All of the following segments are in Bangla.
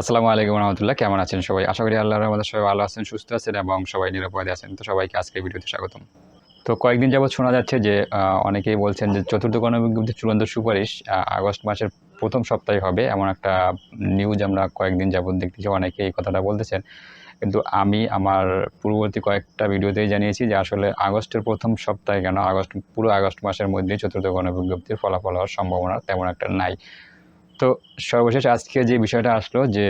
আসসালামু আলাইকুম রহমতুল্লাহ। কেমন আছেন সবাই? আশা করি আল্লাহর রহমতে সবাই ভালো আছেন, সুস্থ আছেন এবং সবাই নিরাপদে আছেন। তো সবাইকে আজকে ভিডিওতে স্বাগতম। তো কয়েকদিন যাবৎ শোনা যাচ্ছে যে অনেকেই বলছেন যে চতুর্থ গণবিজ্ঞপ্তির চূড়ান্ত সুপারিশ আগস্ট মাসের প্রথম সপ্তাহে হবে এমন একটা নিউজ আমরা কয়েকদিন যাবৎ দেখতেছি, অনেকে এই কথাটা বলতেছেন। কিন্তু আমি আমার পূর্ববর্তী কয়েকটা ভিডিওতেই জানিয়েছি যে আসলে আগস্টের প্রথম সপ্তাহে কেন, আগস্ট, পুরো আগস্ট মাসের মধ্যেই চতুর্থ গণবিজ্ঞপ্তির ফলাফল হওয়ার সম্ভাবনা তেমন একটা নাই। তো সর্বশেষ আজকে যে বিষয়টা আসলো যে,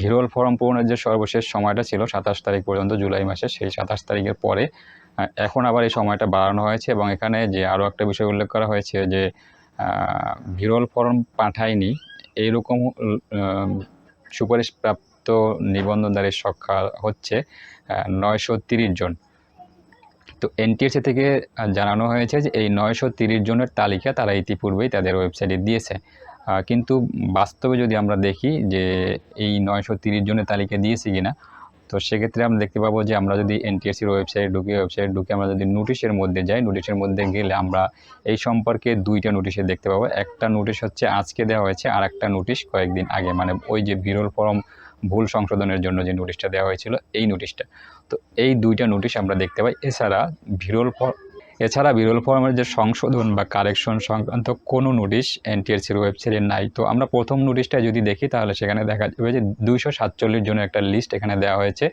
ভিরল ফর্ম পূরণের যে সর্বশেষ সময়টা ছিল সাতাশ তারিখ পর্যন্ত জুলাই মাসে সেই সাতাশ তারিখের পরে এখন আবার এই সময়টা বাড়ানো হয়েছে এবং এখানে যে আরও একটা বিষয় উল্লেখ করা হয়েছে যে ভিরল ফর্ম পাঠায়নি, এইরকম সুপারিশপ্রাপ্ত নিবন্ধনদারের সংখ্যা হচ্ছে নয়শো তিরিশ জন। তো এনটিএসসি থেকে জানানো হয়েছে যে, এই নয়শো তিরিশ জনের তালিকা তারা ইতিপূর্বেই তাদের ওয়েবসাইটে দিয়েছে। কিন্তু বাস্তবে যদি আমরা দেখি যে এই নয়শো তিরিশ জনের তালিকা দিয়েছে কিনা, তো সেক্ষেত্রে আমরা দেখতে পাবো যে আমরা যদি এনটিএসসির ওয়েবসাইট ঢুকি ওয়েবসাইট ঢুকে আমরা যদি নোটিশের মধ্যে যাই নোটিশের মধ্যে গেলে আমরা এই সম্পর্কে দুইটা নোটিশে দেখতে পাবো। একটা নোটিশ হচ্ছে আজকে দেওয়া হয়েছে আর একটা নোটিশ কয়েকদিন আগে। মানে ওই যে বিরল ফরম ভুল সংশোধনের জন্য যে নোটিশটা দেওয়া হয়েছিল, এই নোটিশটা তো এই দুইটা নোটিশ আমরা দেখতে পাই। এছাড়া বিরল ফর- এছাড়া বিরল ফর্মের যে সংশোধন বা কারেকশন সংক্রান্ত কোনো নোটিশ এনটিএসির ওয়েবসাইটে নাই। তো আমরা প্রথম নোটিশটা যদি দেখি, তাহলে সেখানে দেখা যাবে যে দুইশো সাতচল্লিশ জনের একটা লিস্ট এখানে দেওয়া হয়েছে।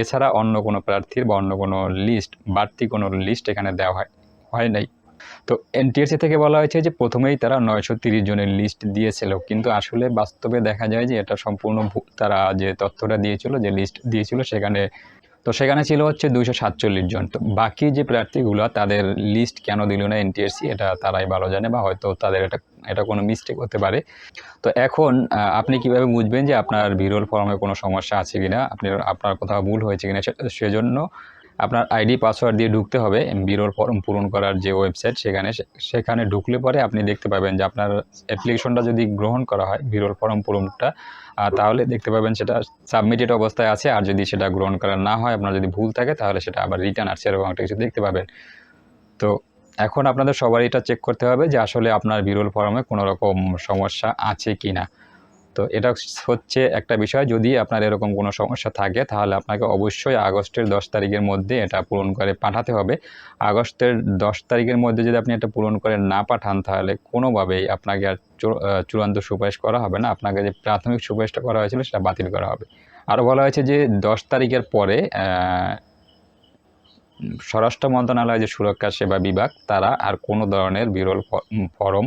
এছাড়া অন্য কোনো প্রার্থীর বা অন্য কোনো লিস্ট, বাড়তি কোনো লিস্ট এখানে দেওয়া হয় হয় নাই। তো এনটিএসসি থেকে বলা হয়েছে যে প্রথমেই তারা নয়শো তিরিশ জনের লিস্ট দিয়েছিল, কিন্তু আসলে বাস্তবে দেখা যায় যে এটা সম্পূর্ণ তারা যে তথ্যটা দিয়েছিল, যে লিস্ট দিয়েছিল, সেখানে তো সেখানে ছিল হচ্ছে দুইশো সাতচল্লিশ জন। তো বাকি যে প্রার্থীগুলো, তাদের লিস্ট কেন দিল না এনটিএসসি এটা তারাই ভালো জানে বা হয়তো তাদের এটা এটা কোনো মিস্টেক হতে পারে। তো এখন আপনি কীভাবে বুঝবেন যে আপনার বিরল ফর্মে কোনো সমস্যা আছে কিনা? আপনি, আপনার কোথাও ভুল হয়েছে কিনা সে- সেজন্য আপনার আইডি, পাসওয়ার্ড দিয়ে ঢুকতে হবে। বিরল ফর্ম পূরণ করার যে ওয়েবসাইট, সেখানে সেখানে ঢুকলে পরে আপনি দেখতে পাবেন যে আপনার অ্যাপ্লিকেশনটা যদি গ্রহণ করা হয় বিরল ফর্ম পূরণটা তাহলে দেখতে পাবেন সেটা সাবমিটেড অবস্থায় আছে। আর যদি সেটা গ্রহণ করা না হয়, আপনার যদি ভুল থাকে, তাহলে সেটা আবার রিটার্ন আসছে এরকম একটা কিছু দেখতে পাবেন। তো এখন আপনাদের সবারই এটা চেক করতে হবে যে আসলে আপনার বিরল ফর্মে কোনো রকম সমস্যা আছে কি না তো এটা হচ্ছে একটা বিষয়। যদি আপনার এরকম কোনো সমস্যা থাকে, তাহলে আপনাকে অবশ্যই আগস্টের দশ তারিখের মধ্যে এটা পূরণ করে পাঠাতে হবে। আগস্টের দশ তারিখের মধ্যে যদি আপনি এটা পূরণ করে না পাঠান, তাহলে কোনোভাবেই আপনাকে আর চূড়ান্ত সুপারিশ করা হবে না। আপনাকে যে প্রাথমিক সুপারিশটা করা হয়েছিল, সেটা বাতিল করা হবে। আরও বলা হয়েছে যে দশ তারিখের পরে স্বরাষ্ট্র মন্ত্রণালয় যে সুরক্ষা সেবা বিভাগ, তারা আর কোনো ধরনের বিরল ফরম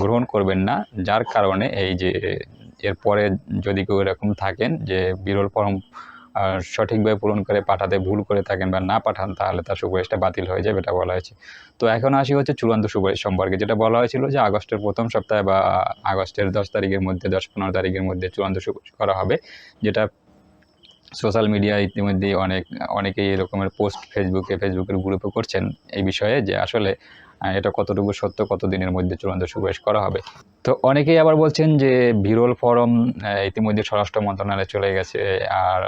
গ্রহণ করবেন না। যার কারণে এই যে এরপরে যদি কেউ এরকম থাকেন যে বিরল ফর্ম সঠিকভাবে পূরণ করে পাঠাতে ভুল করে থাকেন বা না পাঠান, তাহলে তার সুপারিশটা বাতিল হয়ে যাবে এটা বলা হয়েছে। তো এখন আসি হচ্ছে চূড়ান্ত সুপারিশ সম্পর্কে। যেটা বলা হয়েছিল যে আগস্টের প্রথম সপ্তাহে বা আগস্টের দশ তারিখের মধ্যে, দশ পনেরো তারিখের মধ্যে চূড়ান্ত সুপারিশ করা হবে। যেটা সোশ্যাল মিডিয়া ইতিমধ্যেই অনেক, অনেকেই এরকমের পোস্ট ফেসবুকে, ফেসবুকের গ্রুপে করছেন এই বিষয়ে যে আসলে এটা কতটুকু সত্য কত দিনের মধ্যে চূড়ান্ত সুপারিশ করা হবে? তো অনেকেই আবার বলছেন যে বিরল ফরম ইতিমধ্যে স্বরাষ্ট্র মন্ত্রণালয়ে চলে গেছে, আর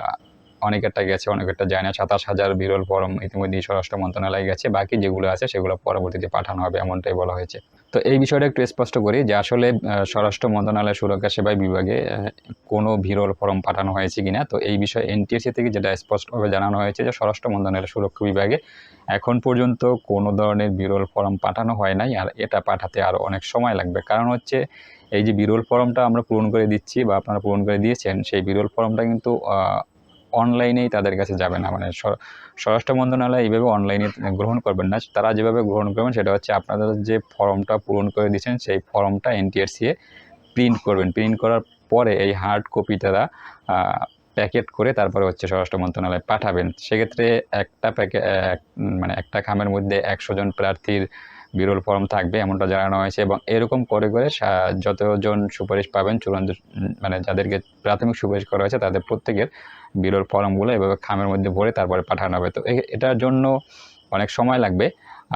অনেকেরটা গেছে, অনেকেরটা যায় না। সাতাশ হাজার বিরল ফরম ইতিমধ্যেই স্বরাষ্ট্র মন্ত্রণালয়ে গেছে। বাকি যেগুলো আছে সেগুলো পরবর্তীতে পাঠানো হবে, এমনটাই বলা হয়েছে। তো এই বিষয়টা একটু স্পষ্ট করি যে আসলে স্বরাষ্ট্র মন্ত্রণালয় সুরক্ষা সেবা বিভাগে কোনো বিরল ফর্ম পাঠানো হয়েছে কিনা? তো এই বিষয়ে এনটিএসসি থেকে যেটা স্পষ্টভাবে জানানো হয়েছে যে স্বরাষ্ট্র মন্ত্রণালয়ের সুরক্ষা বিভাগে এখন পর্যন্ত কোনো ধরনের বিরল ফর্ম পাঠানো হয় নাই আর এটা পাঠাতে আরও অনেক সময় লাগবে। কারণ হচ্ছে, এই যে বিরল ফর্মটা আমরা পূরণ করে দিচ্ছি বা আপনারা পূরণ করে দিয়েছেন, সেই বিরল ফর্মটা কিন্তু অনলাইনেই তাদের কাছে যাবে না। মানে স্বর- স্বরাষ্ট্র মন্ত্রণালয় এইভাবে অনলাইনে গ্রহণ করবেন না। তারা যেভাবে গ্রহণ করবেন সেটা হচ্ছে আপনাদের যে ফর্মটা পূরণ করে দিয়েছেন, সেই ফর্মটা এনটিআরসি এ প্রিন্ট করবেন। প্রিন্ট করার পরে এই হার্ড কপি তারা প্যাকেট করে তারপরে হচ্ছে স্বরাষ্ট্র মন্ত্রণালয়ে পাঠাবেন। সেক্ষেত্রে একটা প্যাকে মানে একটা খামের মধ্যে একশো জন প্রার্থীর বিরল ফর্ম থাকবে, এমনটা জানানো হয়েছে এবং এরকম করে করে যতজন সুপারিশ পাবেন চূড়ান্ত মানে যাদেরকে প্রাথমিক সুপারিশ করা হয়েছে তাদের প্রত্যেকের বিরল ফর্মগুলো এভাবে খামের মধ্যে ভরে তারপরে পাঠানো হবে। তো এটার জন্য অনেক সময় লাগবে।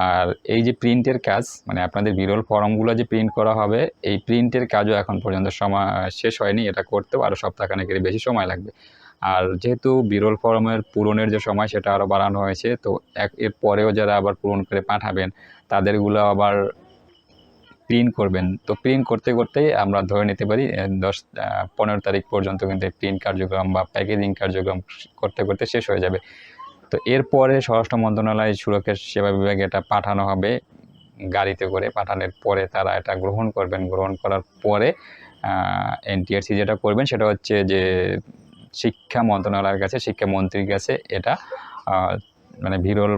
আর এই যে প্রিন্টের কাজ মানে আপনাদের বিরল ফর্মগুলো যে প্রিন্ট করা হবে, এই প্রিন্টের কাজও এখন পর্যন্ত সময় শেষ হয়নি, এটা করতেও আরও সপ্তাহখানেকের বেশি সময় লাগবে। আর যেহেতু বিরল ফর্মের পূরণের যে সময় সেটা আরও বাড়ানো হয়েছে, তো এক, এর পরেও যারা আবার পূরণ করে পাঠাবেন, তাদেরগুলো আবার প্রিন্ট করবেন। তো প্রিন্ট করতে করতেই আমরা ধরে নিতে পারি দশ পনেরো তারিখ পর্যন্ত কিন্তু প্রিন্ট কার্যক্রম বা প্যাকেজিং কার্যক্রম করতে করতে শেষ হয়ে যাবে। তো এরপরে স্বরাষ্ট্র মন্ত্রণালয় সুরক্ষা সেবা বিভাগে এটা পাঠানো হবে, গাড়িতে করে পাঠানোর পরে তারা এটা গ্রহণ করবেন। গ্রহণ করার পরে এনটিআরসি যেটা করবেন সেটা হচ্ছে যে শিক্ষা মন্ত্রণালয়ের কাছে শিক্ষামন্ত্রীর কাছে এটা মানে বিরল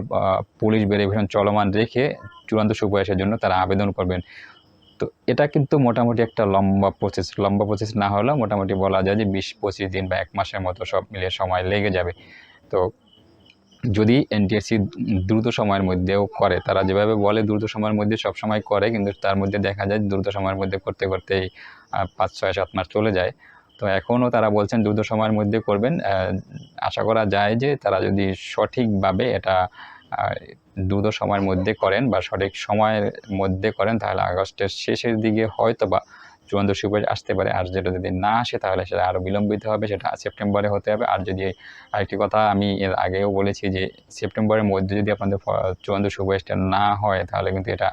পুলিশ ভেরিফিকেশন চলমান রেখে চূড়ান্ত সুপারিশের জন্য তারা আবেদন করবেন। তো এটা কিন্তু মোটামুটি একটা লম্বা প্রসেস লম্বা প্রসেস না হলেও মোটামুটি বলা যায় যে বিশ পঁচিশ দিন বা এক মাসের মতো সব মিলিয়ে সময় লেগে যাবে। তো যদি এনটিএসসি দ্রুত সময়ের মধ্যেও করে তারা যেভাবে বলে দ্রুত সময়ের মধ্যে সব সময় করে কিন্তু তার মধ্যে দেখা যায় দ্রুত সময়ের মধ্যে করতে করতেই আহ, পাঁচ ছয় সাত মাস চলে যায়। তো এখনও তারা বলছেন দ্রুত সময়ের মধ্যে করবেন। আশা করা যায় যে তারা যদি সঠিকভাবে এটা দ্রুত সময়ের মধ্যে করেন বা সঠিক সময়ের মধ্যে করেন তাহলে আগস্টের শেষের দিকে হয়তো বা চূড়ান্ত সুপারিশ আসতে পারে। আর যেটা যদি না আসে তাহলে সেটা আরও বিলম্বিত হবে, সেটা সেপ্টেম্বরে হতে হবে। আর যদি আরেকটি কথা আমি এর আগেও বলেছি যে সেপ্টেম্বরের মধ্যে যদি আপনাদের চূড়ান্ত সুপারিশটা না হয় তাহলে কিন্তু এটা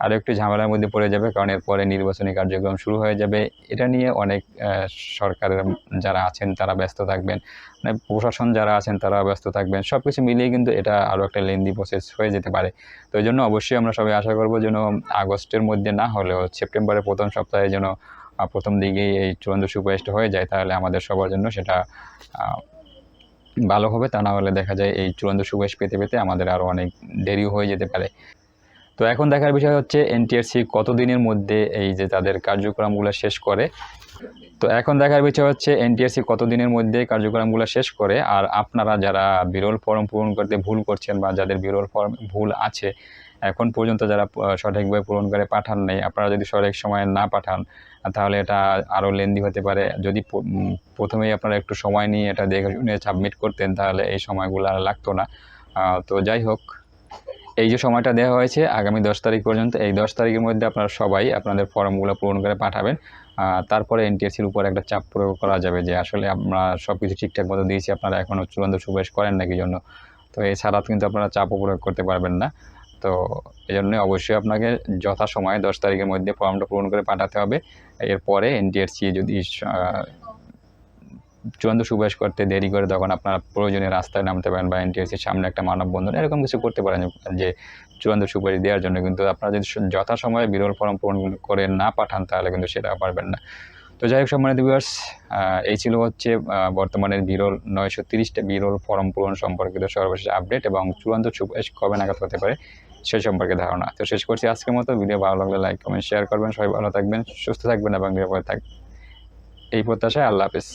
আরও একটু ঝামেলার মধ্যে পড়ে যাবে, কারণ এরপরে নির্বাচনী কার্যক্রম শুরু হয়ে যাবে। এটা নিয়ে অনেক সরকারের যারা আছেন তারা ব্যস্ত থাকবেন। মানে প্রশাসন যারা আছেন তারা ব্যস্ত থাকবেন। সব কিছু মিলিয়ে কিন্তু এটা আরও একটা লেন্দি প্রসেস হয়ে যেতে পারে। তো এই জন্য অবশ্যই আমরা সবাই আশা করব যেন আগস্টের মধ্যে না হলেও সেপ্টেম্বরের প্রথম সপ্তাহে যেন প্রথম দিকেই এই চূড়ান্ত সুপারিশটা হয়ে যায়, তাহলে আমাদের সবার জন্য সেটা ভালো হবে। তা না হলে দেখা যায় এই চূড়ান্ত সুপারিশ পেতে পেতে আমাদের আরও অনেক দেরিও হয়ে যেতে পারে। তো এখন দেখার বিষয় হচ্ছে এনটিআরসি কতদিনের মধ্যে এই যে তাদের কার্যক্রমগুলো শেষ করে? তো এখন দেখার বিষয় হচ্ছে এনটিআরসি কতদিনের মধ্যে কার্যক্রমগুলো শেষ করে? আর আপনারা যারা বিরল ফর্ম পূরণ করতে ভুল করছেন বা যাদের বিরল ফর্ম ভুল আছে, এখন পর্যন্ত যারা সঠিকভাবে পূরণ করে পাঠান নাই, আপনারা যদি সঠিক সময়ে না পাঠান, তাহলে এটা আরও লেন্দি হতে পারে। যদি প্রথমেই আপনারা একটু সময় নিয়ে এটা দেখে শুনে সাবমিট করতেন, তাহলে এই সময়গুলো আর লাগতো না। তো যাই হোক এই যে সময়টা দেওয়া হয়েছে, আগামী দশ তারিখ পর্যন্ত, এই দশ তারিখের মধ্যে আপনারা সবাই আপনাদের ফর্মগুলো পূরণ করে পাঠাবেন। তারপরে এনটিএসির উপর একটা চাপ প্রয়োগ করা যাবে যে আসলে আমরা সব কিছু ঠিকঠাক মতো দিয়েছি, আপনারা এখনও চূড়ান্ত সুপারিশ করেন নাকি জন্য? তো এছাড়া কিন্তু আপনারা চাপও প্রয়োগ করতে পারবেন না। তো এই জন্য অবশ্যই আপনাকে যথাসময়ে দশ তারিখের মধ্যে ফর্মটা পূরণ করে পাঠাতে হবে। এরপরে এনটিএসসি যদি চূড়ান্ত সুপারিশ করতে দেরি করে তখন আপনার প্রয়োজনীয় রাস্তায় নামতে পারেন বা এনটিএসির সামনে একটা মানববন্ধন, এরকম কিছু করতে পারেন যে চূড়ান্ত সুপারিশ দেওয়ার জন্য। কিন্তু আপনারা যদি যথাসময়ে বিরল ফর্ম পূরণ করে না পাঠান, তাহলে কিন্তু সেটা পারবেন না। তো যাই হোক, সম্মানিত ভিউয়ার্স এই ছিল হচ্ছে বর্তমানের বিরল নয়শো তিরিশটা বিরল ফর্ম পূরণ সম্পর্কিত সর্বশেষ আপডেট এবং চূড়ান্ত সুপারিশ কবে নাগাদ হতে পারে সেই সম্পর্কে ধারণা। তো শেষ করছি আজকের মতো। ভিডিও ভালো লাগলে লাইক কমেন্ট শেয়ার করবেন। সবাই ভালো থাকবেন, সুস্থ থাকবেন এবং নিরাপদে থাকবেন। এই প্রত্যাশায় আল্লাহ হাফিজ।